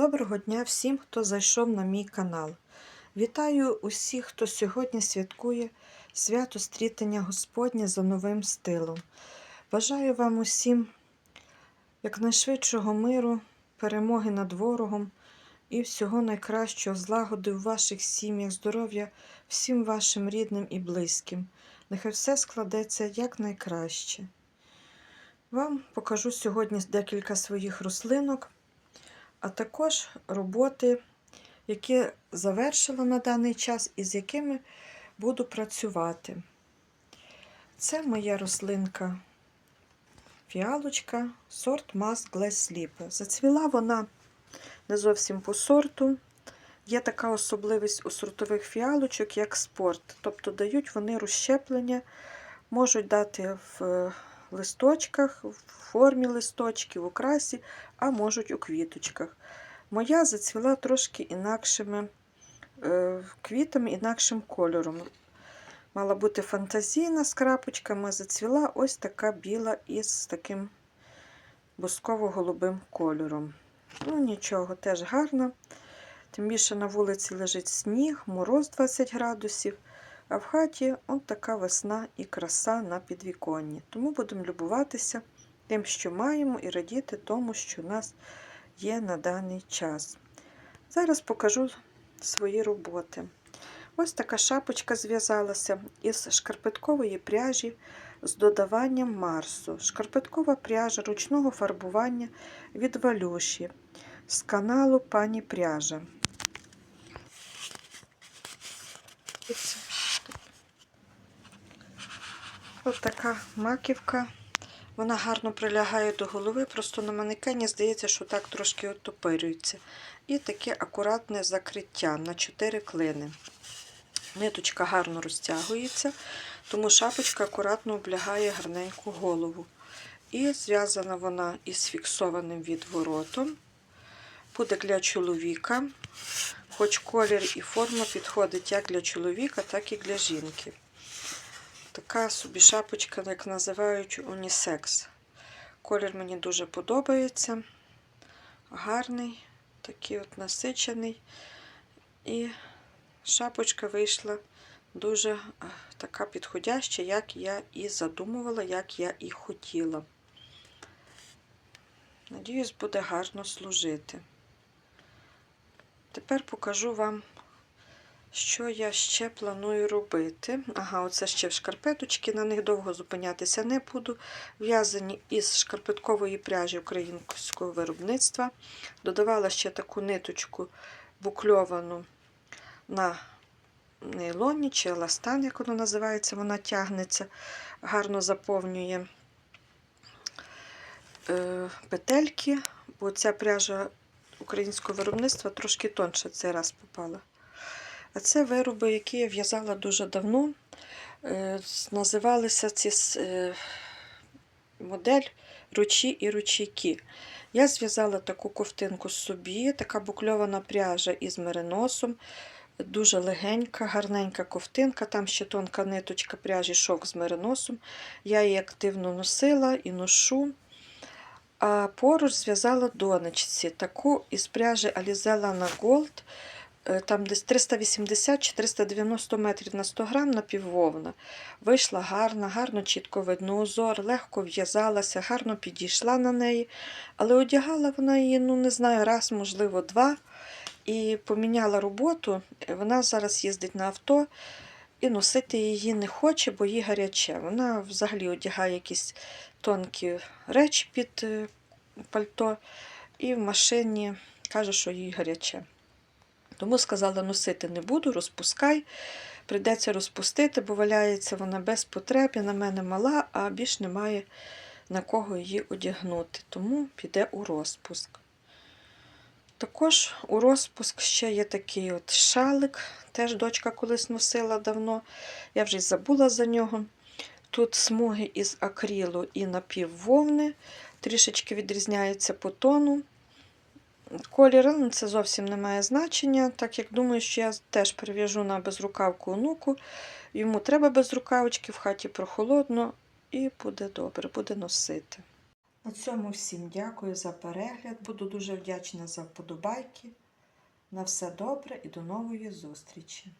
Доброго дня всім, хто зайшов на мій канал. Вітаю усіх, хто сьогодні святкує свято стрітення Господнє за новим стилом. Бажаю вам усім якнайшвидшого миру, перемоги над ворогом і всього найкращого злагоди в ваших сім'ях, здоров'я всім вашим рідним і близьким. Нехай все складеться якнайкраще. Вам покажу сьогодні декілька своїх рослинок а також роботи, які завершила на даний час і з якими буду працювати. Це моя рослинка фіалочка, сорт Mask Glass Sleep. Зацвіла вона не зовсім по сорту. Є така особливість у сортових фіалочок, як спорт. Тобто дають вони розщеплення, можуть дати в листочках, в формі листочків, у красі, а можуть у квіточках. Моя зацвіла трошки інакшими е, квітами, інакшим кольором. Мала бути фантазійна з крапочками, зацвіла ось така біла із таким бусково-голубим кольором. Ну, нічого, теж гарна. Тим більше на вулиці лежить сніг, мороз 20 градусів. А в хаті от така весна і краса на підвіконні. Тому будемо любуватися тим, що маємо, і радіти тому, що у нас є на даний час. Зараз покажу свої роботи. Ось така шапочка зв'язалася із шкарпеткової пряжі з додаванням Марсу. Шкарпеткова пряжа ручного фарбування від валюші з каналу Пані Пряжа. Ось така маківка. Вона гарно прилягає до голови, просто на манекені здається, що так трошки отопирюється. І таке акуратне закриття на 4 клини. Ниточка гарно розтягується, тому шапочка акуратно облягає гарненьку голову. І зв'язана вона із фіксованим відворотом. Буде для чоловіка, хоч колір і форма підходить як для чоловіка, так і для жінки. Така собі шапочка, як називають унісекс. Колір мені дуже подобається. Гарний, такий от насичений. І шапочка вийшла дуже така підходяща, як я і задумувала, як я і хотіла. Надіюсь, буде гарно служити. Тепер покажу вам що я ще планую робити? Ага, оце ще в шкарпеточки, на них довго зупинятися не буду. В'язані із шкарпеткової пряжі українського виробництва. Додавала ще таку ниточку букльовану на нейлоні чи еластан, як воно називається, вона тягнеться, гарно заповнює е, петельки, бо ця пряжа українського виробництва трошки тонше цей раз попала. А це вироби, які я в'язала дуже давно. Е, називалися ці е, модель ручі і ручейки. Я зв'язала таку ковтинку собі, така букльована пряжа із мериносом. Дуже легенька, гарненька ковтинка, там ще тонка ниточка пряжі шовк з мериносом. Я її активно носила і ношу. А поруч зв'язала донечці таку із пряжі Alizella на Gold. Е, там десь 380 чи 390 метрів на 100 грам напіввовна. Вийшла гарна, гарно чітко видно узор, легко в'язалася, гарно підійшла на неї. Але одягала вона її, ну не знаю, раз, можливо, два. І поміняла роботу. Вона зараз їздить на авто і носити її не хоче, бо їй гаряче. Вона взагалі одягає якісь тонкі речі під е, пальто, і в машині каже, що їй гаряче. Тому сказала, носити не буду, розпускай. Прийдеться розпустити, бо валяється вона без потреби. На мене мала, а більш немає на кого її одягнути. Тому піде у розпуск. Також у розпуск ще є такий от шалик, теж дочка колись носила давно, я вже й забула за нього. Тут смуги із акрилу і напіввовни, трішечки відрізняється по тону. Колір ну, це зовсім не має значення, так як думаю, що я теж прив'яжу на безрукавку онуку. Йому треба безрукавочки, в хаті прохолодно, і буде добре, буде носити. На цьому всім дякую за перегляд. Буду дуже вдячна за вподобайки. На все добре і до нової зустрічі!